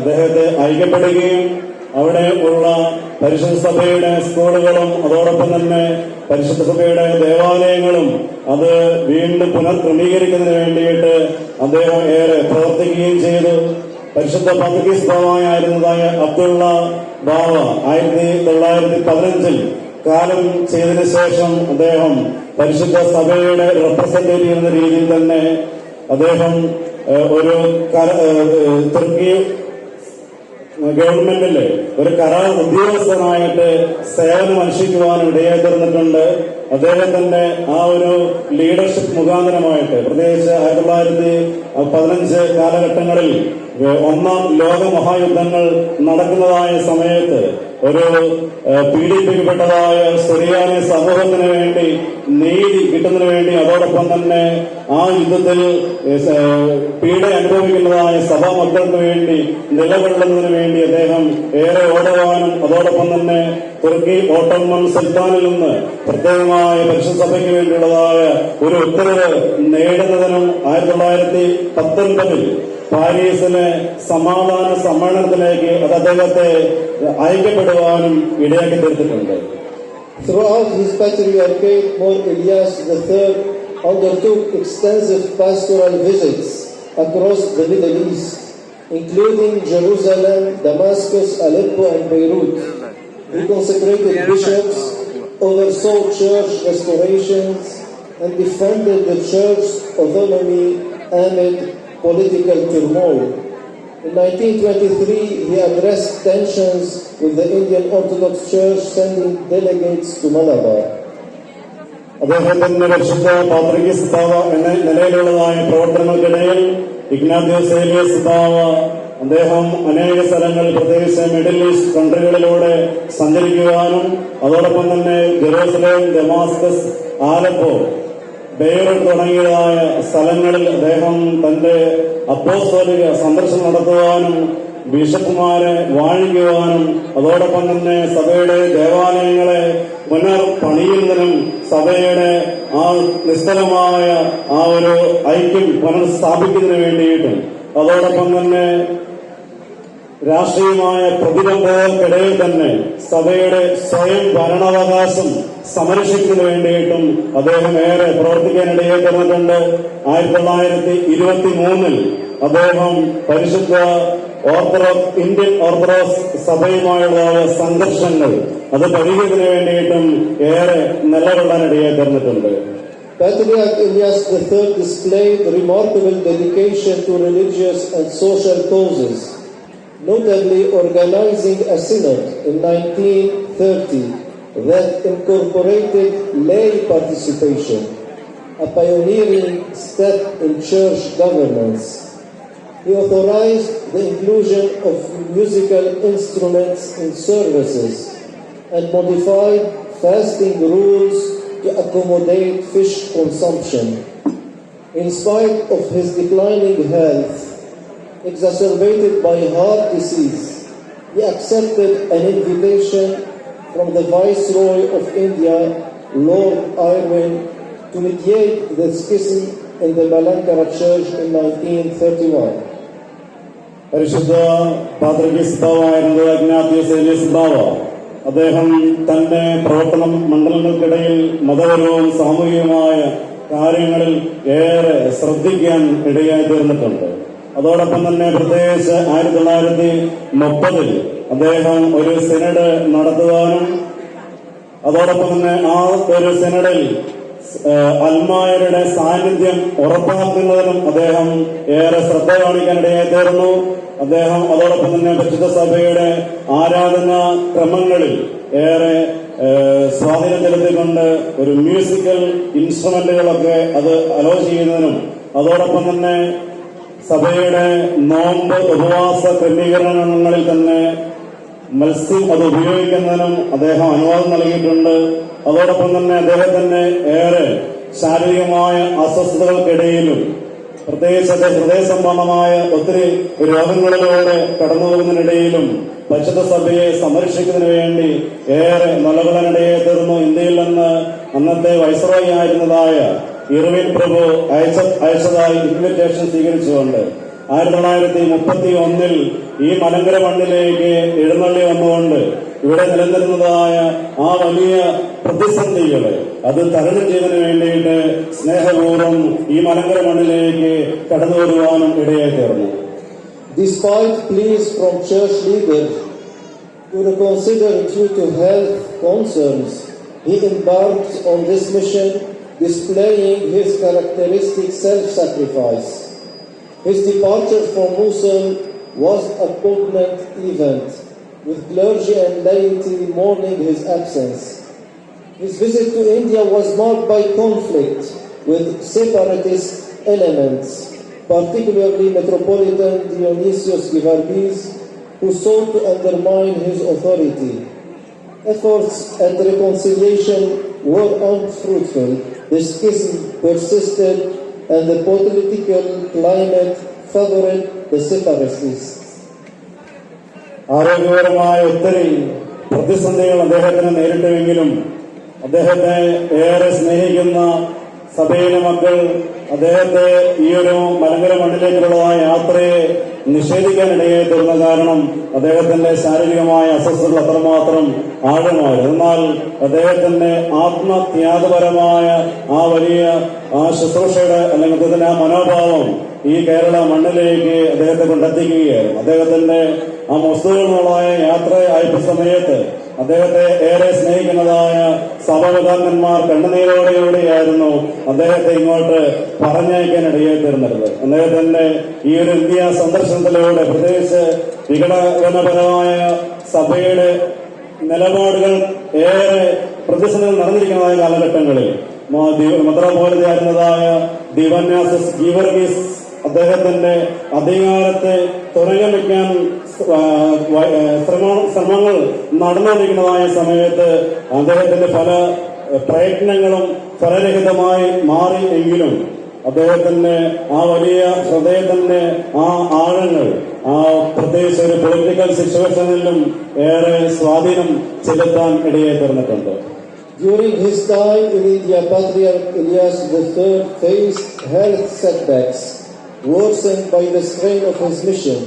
അദ്ദേഹത്തെ ഐക്യപ്പെടുകയും അവിടെ ഉള്ള പരിശുദ്ധ സഭയുടെ സ്കൂളുകളും അതോടൊപ്പം തന്നെ പരിശുദ്ധ സഭയുടെ ദേവാലയങ്ങളും അത് വീണ്ടും പുനഃക്രമീകരിക്കുന്നതിന് വേണ്ടിയിട്ട് അദ്ദേഹം ഏറെ പ്രവർത്തിക്കുകയും ചെയ്തു. പരിശുദ്ധ പതുക്കീസ് ബാവായിരുന്നതായ അബ്ദുള്ള ബാവ ആയിരത്തി തൊള്ളായിരത്തി പതിനഞ്ചിൽ കാലം ചെയ്തതിനു ശേഷം അദ്ദേഹം പരിശുദ്ധ സഭയുടെ റെപ്രസെന്റേറ്റീവ് എന്ന രീതിയിൽ തന്നെ അദ്ദേഹം ഒരു തുർക്കി ഗവൺമെന്റിൽ ഒരു കരാർ ഉദ്യോഗസ്ഥനായിട്ട് സേവനം അനുഷ്ഠിക്കുവാനും ഇടയായി തീർന്നിട്ടുണ്ട്. അദ്ദേഹത്തിന്റെ ആ ഒരു ലീഡർഷിപ്പ് മുഖാന്തരമായിട്ട് പ്രത്യേകിച്ച് ആയിരത്തി തൊള്ളായിരത്തി പതിനഞ്ച് കാലഘട്ടങ്ങളിൽ ഒന്നാം ലോക മഹായുദ്ധങ്ങൾ നടക്കുന്നതായ സമയത്ത് ഒരു പീഡിപ്പിക്കപ്പെട്ടതായ സുറിയാനി സമൂഹത്തിന് വേണ്ടി നീതി കിട്ടുന്നതിന് വേണ്ടി അതോടൊപ്പം തന്നെ ആ യുദ്ധത്തിൽ പീഡ അനുഭവിക്കുന്നതായ സഭാ മക്കൾക്ക് വേണ്ടി നിലകൊള്ളുന്നതിന് വേണ്ടി അദ്ദേഹം ഏറെ ഓടുവാനും അതോടൊപ്പം തന്നെ തുർക്കി ഓട്ടോമൻ സുൽത്താനിൽ നിന്ന് പ്രത്യേകമായ പരിശുദ്ധ വേണ്ടിയുള്ളതായ ഒരു ഉത്തരവ് നേടുന്നതിനും ആയിരത്തി തൊള്ളായിരത്തി പത്തൊൻപതിൽ പാരീസിലെ സമാധാന സമ്മേളനത്തിലേക്ക് അത് അദ്ദേഹത്തെ ഐക്യപ്പെടുവാനും ഇടയാക്കി തീർത്തിട്ടുണ്ട് Throughout his patriarchate, More Elias III undertook extensive pastoral visits across the Middle East, including Jerusalem, Damascus, Aleppo, and Beirut. He consecrated bishops, oversaw church restorations, and defended the church's autonomy amid political turmoil. In 1923, he addressed tensions with the Indian Orthodox Church, sending delegates to Malabar. അദ്ദേഹത്തിന്റെ പരിശുദ്ധ പാത്രികീസ് ബാവ എന്ന നിലയിലുള്ളതായ പ്രവർത്തനങ്ങൾക്കിടയിൽ ഇഗ്നാദ്യോസ് Elias ബാവ അദ്ദേഹം അനേക സ്ഥലങ്ങളിൽ പ്രത്യേകിച്ച് middle east കൺട്രികളിലൂടെ സഞ്ചരിക്കുവാനും അതോടൊപ്പം തന്നെ ജെറൂസലേം ഡെമാസ്കസ് ആലപ്പോ ബെയ്റൂട്ട് തുടങ്ങിയതായ സ്ഥലങ്ങളിൽ അദ്ദേഹം തന്റെ അപ്പോസ്തോലിക സന്ദർശനം നടത്തുവാനും ബിഷപ്പുമാരെ വാഴിക്കുവാനും അതോടൊപ്പം തന്നെ സഭയുടെ ദേവാലയങ്ങളെ പുനർ പണിയുന്നതിനും സഭയുടെ ആ നിസ്തലമായ ആ ഒരു ഐക്യം പുനഃസ്ഥാപിക്കുന്നതിന് വേണ്ടിയിട്ടും അതോടൊപ്പം തന്നെ രാഷ്ട്രീയമായ പ്രതിബന്ധങ്ങൾക്കിടയിൽ തന്നെ സഭയുടെ സ്വയം ഭരണാവകാശം സംരക്ഷിക്കുന്നതിന് വേണ്ടിയിട്ടും അദ്ദേഹം ഏറെ പ്രവർത്തിക്കാനിടയായി തന്നിട്ടുണ്ട് ആയിരത്തി തൊള്ളായിരത്തി ഇരുപത്തി മൂന്നിൽ അദ്ദേഹം പരിശുദ്ധ ഓർത്തഡോക്സ് ഇന്ത്യൻ ഓർത്തഡോക്സ് സഭയുമായുള്ള സംഘർഷങ്ങൾ അത് പരിഹരിക്കുന്നതിന് വേണ്ടിയിട്ടും ഏറെ നിലകൊള്ളാനിടയായി തന്നിട്ടുണ്ട് Patriarch Ilyas III displayed remarkable dedication to religious and social causes, notably organizing a synod in 1930 that incorporated lay participation, a pioneering step in church governance. He authorized the inclusion of musical instruments in services and modified fasting rules to accommodate fish consumption. In spite of his declining health, exacerbated by heart disease, he accepted an invitation from the Viceroy of India, Lord Irwin, to mediate the schism in the Malankara Church in 1931. പരിശുദ്ധ പാത്രികീസ് ബാവായിരുന്നത് അജ്ഞാത്യസ് Elias ബാവ അദ്ദേഹം തന്റെ പ്രവർത്തന മണ്ഡലങ്ങൾക്കിടയിൽ മതപരവും സാമൂഹികവുമായ കാര്യങ്ങളിൽ ഏറെ ശ്രദ്ധിക്കാൻ ഇടയായി തീർന്നിട്ടുണ്ട് അതോടൊപ്പം തന്നെ പ്രത്യേകിച്ച് ആയിരത്തി തൊള്ളായിരത്തി മുപ്പതിൽ അദ്ദേഹം ഒരു സെനഡ് നടത്തുവാനും അതോടൊപ്പം തന്നെ ആ ഒരു സെനഡിൽ അൽമായരുടെ സാന്നിധ്യം ഉറപ്പാക്കുന്നതിനും അദ്ദേഹം ഏറെ ശ്രദ്ധ കാണിക്കാനിടയായി തീർന്നു. അദ്ദേഹം അതോടൊപ്പം തന്നെ പരിശുദ്ധ സഭയുടെ ആരാധന ക്രമങ്ങളിൽ ഏറെ സ്വാധീനം ചെലുത്തിക്കൊണ്ട് ഒരു മ്യൂസിക്കൽ ഇൻസ്ട്രുമെന്റുകളൊക്കെ അത് അലോ ചെയ്യുന്നതിനും അതോടൊപ്പം തന്നെ സഭയുടെ നോമ്പ് ഉപവാസ ക്രമീകരണങ്ങളിൽ തന്നെ മത്സ്യം അത് ഉപയോഗിക്കുന്നതിനും അദ്ദേഹം അനുവാദം നൽകിയിട്ടുണ്ട്. അതോടൊപ്പം തന്നെ അദ്ദേഹത്തിന്റെ ഏറെ ശാരീരികമായ അസ്വസ്ഥതകൾക്കിടയിലും പ്രത്യേകിച്ച് ഹൃദയ സംബന്ധമായ ഒത്തിരി രോഗങ്ങളിലൂടെ കടന്നു പോകുന്നതിനിടയിലും പരിശുദ്ധ സഭയെ സംരക്ഷിക്കുന്നതിന് വേണ്ടി ഏറെ നിലകൊള്ളാനിടയായി തീർന്നു. ഇന്ത്യയിൽ നിന്ന് അന്നത്തെ വൈസ്രോയി ആയിരുന്നതായ ഇർവിൻ പ്രഭു അയച്ച അയച്ചതായി ഇൻവിറ്റേഷൻ സ്വീകരിച്ചുകൊണ്ട് ആയിരത്തി തൊള്ളായിരത്തി മുപ്പത്തി ഒന്നിൽ ഈ മലങ്കര മണ്ണിലേക്ക് എഴുന്നള്ളി വന്നുകൊണ്ട് ഇവിടെ നിലനിരുന്നതായ ആ വലിയ പ്രതിസന്ധികളെ അത് തരണം ചെയ്തതിനു വേണ്ടിയിട്ട് സ്നേഹപൂർവം ഈ മലങ്കര മണ്ണിലേക്ക് കടന്നു വരുവാനും ഇടയായി തീർന്നു. Despite pleas from church to reconsider due to health concerns, he embarked on this mission, displaying his characteristic self-sacrifice. His departure from Mosul was a poignant event, with clergy and laity mourning his absence. His visit to India was marked by conflict with separatist elements, particularly Metropolitan Dionysius Givargis, who sought to undermine his authority. Efforts at reconciliation were unfruitful. The schism persisted, and the political climate favored the separatists. ആരോഗ്യപരമായ ഒത്തിരി പ്രതിസന്ധികൾ അദ്ദേഹത്തിന് നേരിട്ടുവെങ്കിലും അദ്ദേഹത്തെ ഏറെ സ്നേഹിക്കുന്ന സഭയിലെ മക്കൾ അദ്ദേഹത്തെ ഈ ഒരു മലങ്കര മണ്ണിലേക്കുള്ള യാത്രയെ നിഷേധിക്കാനിടയായി തീർന്ന കാരണം അദ്ദേഹത്തിന്റെ ശാരീരികമായ അസ്വസ്ഥതകൾ അത്രമാത്രം ആഴമായിരുന്നു എന്നാൽ അദ്ദേഹത്തിന്റെ ആത്മത്യാഗപരമായ ആ വലിയ ആ ശുശ്രൂഷയുടെ അല്ലെങ്കിൽ അദ്ദേഹത്തിന്റെ ആ മനോഭാവം ഈ കേരള മണ്ണിലേക്ക് അദ്ദേഹത്തെ കൊണ്ടെത്തിക്കുകയായിരുന്നു. അദ്ദേഹത്തിന്റെ ആ മൊസ്തുകളുള്ളതായ യാത്ര അയച്ച സമയത്ത് അദ്ദേഹത്തെ ഏറെ സ്നേഹിക്കുന്നതായ സഭപിതാക്കന്മാർ കണ്ണുനീരോടെയോടെയായിരുന്നു അദ്ദേഹത്തെ ഇങ്ങോട്ട് പറഞ്ഞയക്കാൻ ഇടയായിത്തീർന്നിരുന്നത് അദ്ദേഹത്തിന്റെ ഈ ഒരു ഇന്ത്യ സന്ദർശനത്തിലൂടെ പ്രത്യേകിച്ച് വിഘടനപരമായ സഭയുടെ നിലപാടുകൾ ഏറെ പ്രതിസന്ധികൾ നടന്നിരിക്കുന്നതായ കാലഘട്ടങ്ങളിൽ. മദ്രപോലതായിരുന്നതായ ദിവന്യാസസ് ഗീവർഗീസ് അദ്ദേഹത്തിന്റെ അധികാരത്തെ തുറങ്ങം വയ്ക്കാൻ ശ്രമങ്ങൾ നടന്നുകൊണ്ടിരിക്കുന്നതായ സമയത്ത് അദ്ദേഹത്തിന്റെ പല പ്രയത്നങ്ങളും ഫലരഹിതമായി മാറി എങ്കിലും അദ്ദേഹത്തിന്റെ ആ വലിയ ഹൃദയത്തിന്റെ ആ ആഴങ്ങൾ ആ പ്രത്യേകിച്ച് ഒരു പൊളിറ്റിക്കൽ സിറ്റുവേഷനിലും ഏറെ സ്വാധീനം ചെലുത്താൻ ഇടയായി തീർന്നിട്ടുണ്ട്. During his time in India, Patriarch Elias III faced health setbacks. worsened by the strain of his mission.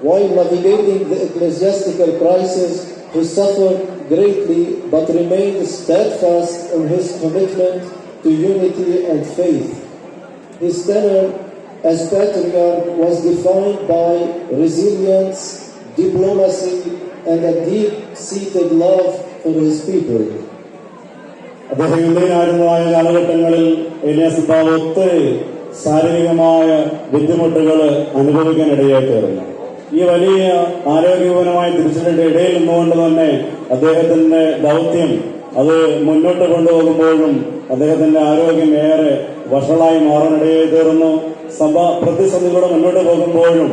While navigating the ecclesiastical crisis, he suffered greatly but remained steadfast in his commitment to unity and faith. His tenure as patriarch was defined by resilience, diplomacy, and a deep-seated love for his people. അദ്ദേഹം ഇന്ത്യയിലായിരുന്നതായ കാലഘട്ടങ്ങളിൽ ഏലിയാസ് പിതാവ് ഒത്തിരി ശാരീരികമായ ബുദ്ധിമുട്ടുകൾ അനുഭവിക്കാൻ ഇടയായി തീർന്നു ഈ വലിയ ആരോഗ്യപരമായ തിരിച്ചടിയുടെ ഇടയിൽ നിന്നുകൊണ്ട് തന്നെ അദ്ദേഹത്തിന്റെ ദൗത്യം അത് മുന്നോട്ട് കൊണ്ടുപോകുമ്പോഴും അദ്ദേഹത്തിന്റെ ആരോഗ്യം ഏറെ വഷളായി മാറാനിടയായി തീർന്നു സഭ പ്രതിസന്ധികളുടെ മുന്നോട്ട് പോകുമ്പോഴും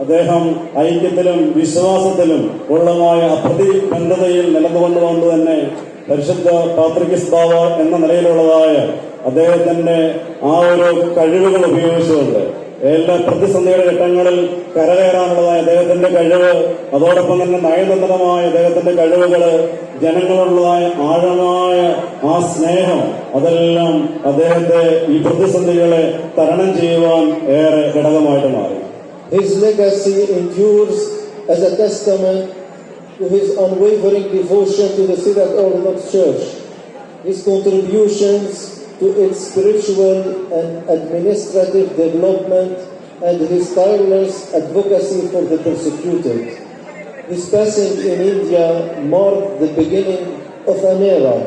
അദ്ദേഹം ഐക്യത്തിലും വിശ്വാസത്തിലും ഉള്ളതായ അപ്രതിബന്ധതയിൽ നിലനിന്നുകൊണ്ടുകൊണ്ട് തന്നെ പരിശുദ്ധ പാത്രികസ്താവ് എന്ന നിലയിലുള്ളതായ അദ്ദേഹത്തിന്റെ ആ ഒരു കഴിവുകൾ ഉപയോഗിച്ചുകൊണ്ട് എല്ലാ പ്രതിസന്ധിയുടെ ഘട്ടങ്ങളിൽ കരകയറാനുള്ളതായ അദ്ദേഹത്തിന്റെ കഴിവ് അതോടൊപ്പം തന്നെ നയതന്ത്രമായ അദ്ദേഹത്തിന്റെ കഴിവുകൾ ജനങ്ങളുള്ളതായ ആഴമായ ആ സ്നേഹം അതെല്ലാം അദ്ദേഹത്തെ ഈ പ്രതിസന്ധികളെ തരണം ചെയ്യുവാൻ ഏറെ ഘടകമായിട്ട് മാറി. His legacy endures as a testament to his unwavering devotion to the Syriac Orthodox Church, his contributions to its spiritual and administrative development, and his tireless advocacy for the persecuted. His passing in India marked the beginning of an era.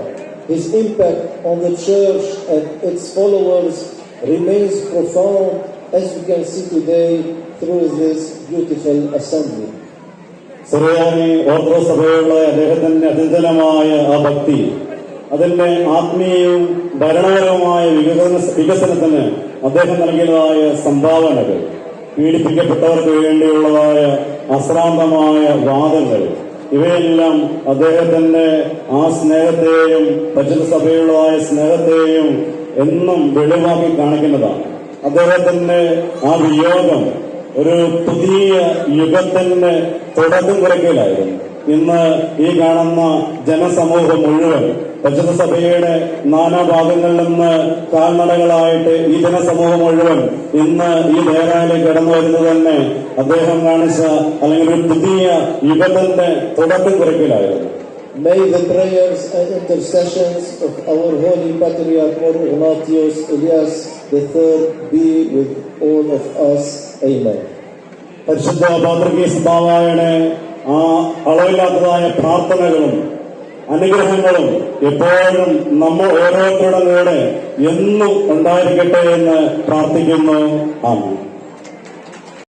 His impact on the church and its followers remains profound as we can see today through this beautiful assembly. Suriyani orthodox സഭയുള്ള അദ്ദേഹത്തിന്റെ അചഞ്ചലമായ ആ ഭക്തി അതിന്റെ ആത്മീയവും ഭരണപരവുമായ വികസന വികസനത്തിന് അദ്ദേഹം നൽകിയതായ സംഭാവനകൾ പീഡിപ്പിക്കപ്പെട്ടവർക്ക് വേണ്ടിയുള്ളതായ അശ്രാന്തമായ വാദങ്ങൾ ഇവയെല്ലാം അദ്ദേഹത്തിന്റെ ആ സ്നേഹത്തെയും പരിശുദ്ധ സഭയുള്ളതായ സ്നേഹത്തെയും എന്നും വെളിവാക്കി കാണിക്കുന്നതാണ്. അദ്ദേഹത്തിന്റെ ആ വിയോഗം ഒരു പുതിയ യുഗത്തിന്റെ തുടക്കം കുറിക്കലായിരുന്നു ഇന്ന് ഈ കാണുന്ന ജനസമൂഹം മുഴുവൻ സഭയുടെ നാനാഭാഗങ്ങളിൽ നിന്ന് കാൽനടകളായിട്ട് ഈ ജനസമൂഹം മുഴുവൻ ഇന്ന് ഈ ദേവാലയം കടന്നു വരുന്നത് തന്നെ അദ്ദേഹം കാണിച്ച അല്ലെങ്കിൽ ഒരു പുതിയ യുഗത്തിന്റെ തുടക്കം കുറിക്കലായിരുന്നു May the prayers and intercessions of our Holy Patriarch Mor Ignatius Elias III be with all of us. Amen. പരിശുദ്ധ പാത്രകീസ്താവായുടെ ആ അളവില്ലാത്തതായ പ്രാർത്ഥനകളും അനുഗ്രഹങ്ങളും എപ്പോഴും നമ്മൾ ഓരോരുത്തരുടെ കൂടെ എന്നും ഉണ്ടായിരിക്കട്ടെ എന്ന് പ്രാർത്ഥിക്കുന്നു. ആമേൻ.